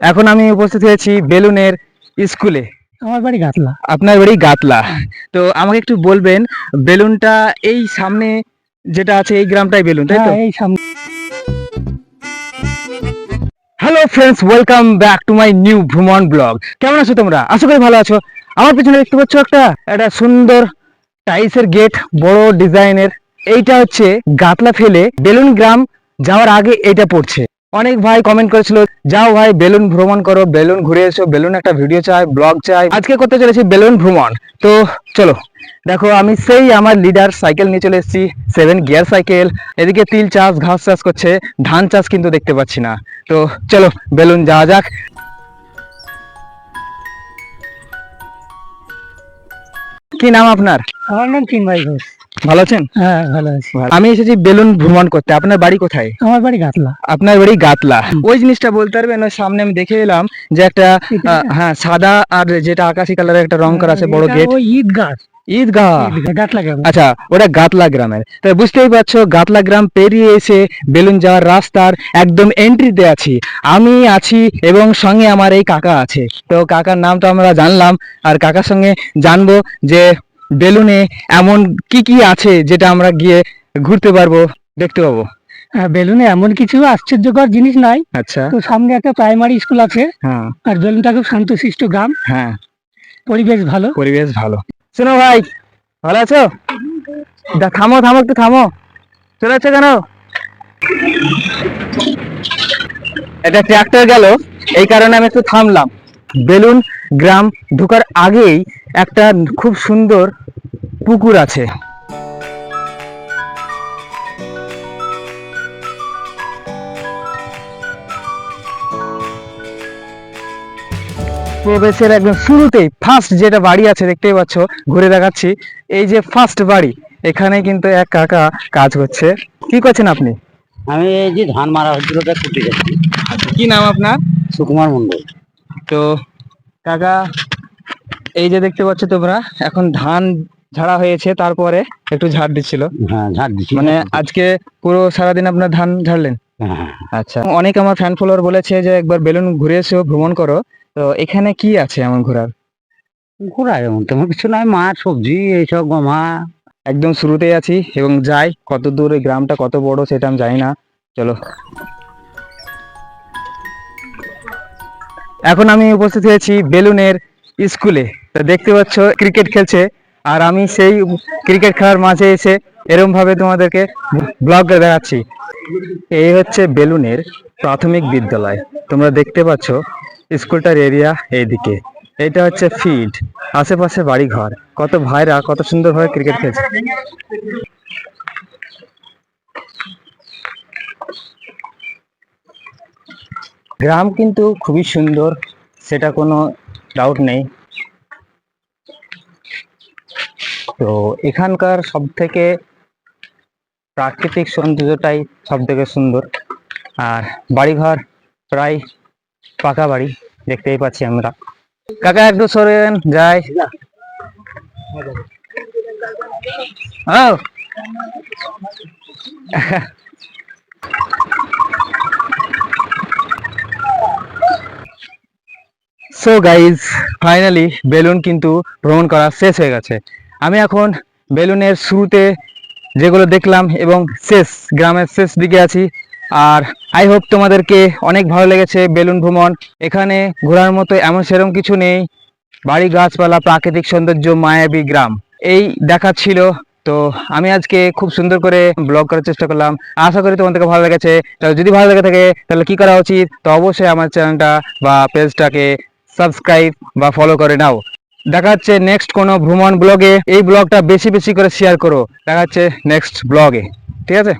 এখন আমি উপস্থিত হয়েছি বেলুনের স্কুলে। আমার বাড়ি গাতলা। আপনার বাড়ি গাতলা। তো আমাকে একটু বলবেন বেলুনটা এই সামনে যেটা আছে এই গ্রামটাই বেলুন তাই তো? হ্যাঁ, এই সামনে। Hello friends welcome back to my new ভ্রমণ ব্লগ কেমন আছো তোমরা? আশা করি ভালো আছো। আমার পিছনে দেখতে পাচ্ছ একটা একটা সুন্দর টাইলসের গেট বড় ডিজাইনের। এইটা হচ্ছে গাতলা ফেলে বেলুন গ্রাম যাওয়ার আগে এটা পড়ছে। অনেক ভাই কমেন্ট করেছিল, যাও ভাই, বেলুন ভ্রমণ করো, বেলুন ঘুরে এসো, বেলুন একটা ভিডিও চাই ব্লগ চাই। আজকে করতে চলেছি বেলুন ভ্রমণ। তো চলো, দেখো আমি সেই আমার লিডার সাইকেল নিয়ে চলে এসেছি সেভেন গিয়ার সাইকেল এদিকে তিল চাষ, ঘাস চাষ করছে, ধান চাষ কিন্তু দেখতে পাচ্ছি না। তো চলো, বেলুন যাওয়া যাক। কি নাম আপনার? আমার নাম চিন্ময় ঘোষ। ভালো আছেন? হ্যাঁ ভালো আছি। আমি এসেছি বেলুন ভ্রমণ করতে। আপনার বাড়ি কোথায়? আমার বাড়ি গাতলা। আপনার বাড়ি গাতলা। ওই জিনিসটা বলতে পারবেন ওই সামনে আমি দেখে এলাম যে একটা হ্যাঁ সাদা আর যেটা আকাশি কালারের একটা রং করা আছে বড় গেট। ঈদ গাছ ঈদগাহ? গাতলা গ্রাম। আচ্ছা ওটা গাতলা গ্রামের। তো বুঝতেই পারছ গাতলা গ্রাম পেরিয়ে এসে বেলুন যাওয়ার রাস্তার একদম এন্ট্রিতে আছি। আমি আছি এবং সঙ্গে আমার এই কাকা আছে। তো কাকার নাম তো আমরা জানলাম আর কাকার সঙ্গে জানব যে বেলুনে এমন কি কি আছে যেটা আমরা গিয়ে ঘুরতে পারব দেখতে পাবো? হ্যাঁ, বেলুনে এমন কিছু আশ্চর্যকর জিনিস নাই। আচ্ছা। তো সামনে একটা প্রাইমারি স্কুল আছে। হ্যাঁ। আর বেলুনটা খুব শান্তশিষ্ট গ্রাম। হ্যাঁ। পরিবেশ ভালো। পরিবেশ ভালো। শোনো ভাই ভালো আছো? থামো থামো একটু থামো। চলে যাচ্ছে কেন? এটা ট্রাক্টর গেল এই কারণে আমি একটু থামলাম। বেলুন গ্রাম ঢোকার আগেই একটা খুব সুন্দর পুকুর আছে। প্রবেশের একদম শুরুতেই ফার্স্ট যেটা বাড়ি আছে দেখতেই পাচ্ছ ঘুরে দেখাচ্ছি। এই যে ফার্স্ট বাড়ি এখানে কিন্তু এক কাকা কাজ করছে। কি করছেন আপনি? আমি এই যে ধান মারা হচ্ছিল যাচ্ছি কি নাম আপনার? সুকুমার মন্ডল তো কাকা এই যে দেখতে পাচ্ছ তোমরা এখন ধান ঝাড়া হয়েছে তারপরে একটু ঝাড় দিচ্ছিল। হ্যাঁ ঝাড় দিচ্ছি। মানে আজকে পুরো সারাদিন আপনার ধান ঝাড়লেন? হ্যাঁ আচ্ছা অনেক আমার ফ্যান ফলোয়ার বলেছে যে একবার বেলুন ঘুরে এসো ভ্রমণ করো। তো এখানে কি আছে এমন ঘোরার? ঘোরায় এমন তেমন কিছু নয় মাছ সবজি এইসব গমা। একদম শুরুতেই আছি এবং যাই কত দূর গ্রামটা কত বড় সেটা আমি জানি না। চলো। এখন আমি উপস্থিত হয়েছি বেলুনের স্কুলে। তো দেখতে পাচ্ছ, ক্রিকেট খেলছে। আর আমি সেই ক্রিকেট খেলার মাঝে এসে এরম ভাবে তোমাদেরকে ব্লগ দেখাচ্ছি। এই হচ্ছে বেলুনের প্রাথমিক বিদ্যালয়। তোমরা দেখতে পাচ্ছ, স্কুলটার এরিয়া এইদিকে। এটা হচ্ছে ফিল্ড, আশেপাশে বাড়ি ঘর কত ভাইরা কত সুন্দরভাবে ক্রিকেট খেলছে। গ্রাম কিন্তু খুবই সুন্দর, সেটা কোনো ডাউট নেই। তো এখানকার সব থেকে প্রাকৃতিক সৌন্দর্যটাই সব থেকে সুন্দর। আর বাড়িঘর প্রায় পাকা বাড়ি, দেখতেই পাচ্ছি আমরা। কাকা, একটু সরেন যাই। ও সো গাইজ ফাইনালি বেলুন কিন্তু ভ্রমণ করা শেষ হয়ে গেছে। আমি এখন বেলুনের শুরুতে যেগুলো দেখলাম এবং শেষ, গ্রামের শেষ দিকে আছি। আর আই হোপ তোমাদেরকে অনেক ভালো লেগেছে বেলুন ভ্রমণ। এখানে ঘোরার মতো এমন সেরকম কিছু নেই। বাড়ি, গাছপালা, প্রাকৃতিক সৌন্দর্য, মায়াবী গ্রাম। এই দেখা ছিল। তো আমি আজকে খুব সুন্দর করে ব্লগ করার চেষ্টা করলাম। আশা করি তোমাদেরকে ভালো লেগেছে। তো যদি ভালো লেগে থাকে, তাহলে কি করা উচিত? তো অবশ্যই আমার চ্যানেলটা বা পেজটাকে সাবস্ক্রাইব বা ফলো করে নাও। দেখা যাচ্ছে নেক্সট কোনো ভ্রমণ ব্লগে এই ব্লগটা বেশি বেশি করে শেয়ার করো। দেখা যাচ্ছে নেক্সট ব্লগে ঠিক আছে?